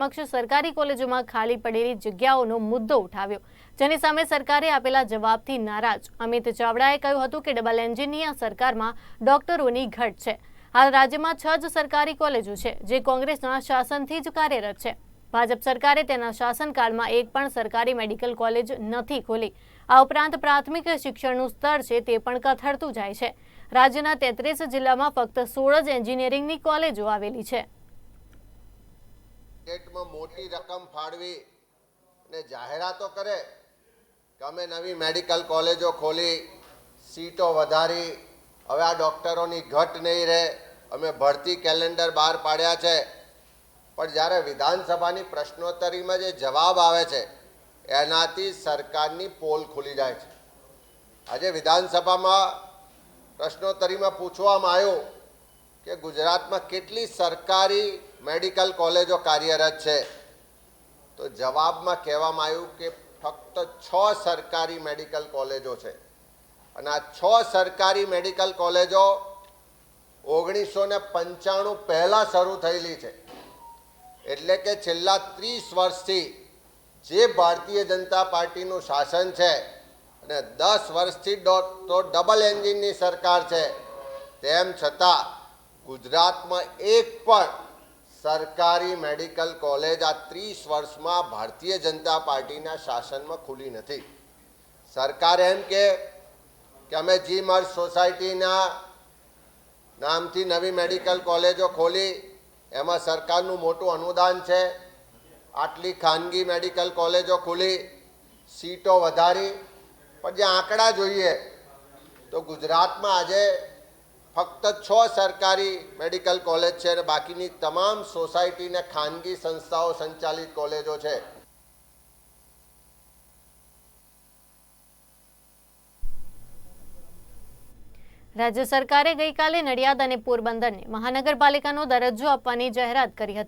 સમક્ષ સરકારી કોલેજોમાં ખાલી પડેલી જગ્યાઓનો મુદ્દો ઉઠાવ્યો, જેની સામે સરકારે આપેલા જવાબથી નારાજ. અમિત ચાવડાએ કહ્યું હતું કે ડબલ એન્જિનની આ સરકારમાં ડોક્ટરોની ઘટ છે. હાલ રાજ્યમાં છ જ સરકારી કોલેજો છે, જે કોંગ્રેસના શાસનથી જ કાર્યરત છે. ભાજપ સરકારે તેના શાસનકાળમાં એક પણ સરકારી મેડિકલ કોલેજ નથી ખોલી. આ ઉપરાંત પ્રાથમિક શિક્ષણનું સ્તર છે તે પણ કથળતું જાય છે. રાજ્યના તેત્રીસ જિલ્લામાં ફક્ત સોળ જ એન્જિનિયરિંગની કોલેજો આવેલી છે. બજેટમાં મોટી રકમ ફાળવી અને જાહેરાતો કરે કે અમે નવી મેડિકલ કોલેજો ખોલી, સીટો વધારી, હવે આ ડૉક્ટરોની ઘટ નહીં રહે, અમે ભરતી કેલેન્ડર બહાર પાડ્યા છે. પણ જ્યારે વિધાનસભાની પ્રશ્નોત્તરીમાં જે જવાબ આવે છે, એનાથી સરકારની પોલ ખુલી જાય છે. આજે વિધાનસભામાં પ્રશ્નોત્તરીમાં પૂછવામાં આવ્યું કે ગુજરાતમાં કેટલી સરકારી મેડિકલ કોલેજો કાર્યરત છે. તો જવાબમાં કહેવામાં આવ્યું કે ફક્ત છ સરકારી મેડિકલ કોલેજો છે. અને આ છ સરકારી મેડિકલ કોલેજો ઓગણીસો ને પંચાણું પહેલાં શરૂ થયેલી છે. એટલે કે છેલ્લા ત્રીસ વર્ષથી જે ભારતીય જનતા પાર્ટીનું શાસન છે અને દસ વર્ષથી તો ડબલ એન્જિનની સરકાર છે. તેમ છતાં ગુજરાતમાં એક પણ સરકારી મેડિકલ કોલેજ આ ત્રીસ વર્ષમાં ભારતીય જનતા પાર્ટીના શાસનમાં ખુલી નથી. સરકાર એમ કે અમે જી મર્જ સોસાયટીના નામથી નવી મેડિકલ કોલેજો ખોલી, એમાં સરકારનું મોટું અનુદાન છે. આટલી ખાનગી મેડિકલ કોલેજો ખુલી, સીટો વધારી, પણ જે આંકડા જોઈએ, તો ગુજરાતમાં આજે ફક્ત છ સરકારી મેડિકલ કોલેજ છે અને બાકીની તમામ સોસાયટી ને ખાનગી સંસ્થાઓ સંચાલિત કોલેજો છે. રાજ્ય સરકારે ગઈકાલે નડિયાદ અને પોરબંદરને મહાનગરપાલિકાનો દરજ્જો આપવાની જાહેરાત કરી હતી.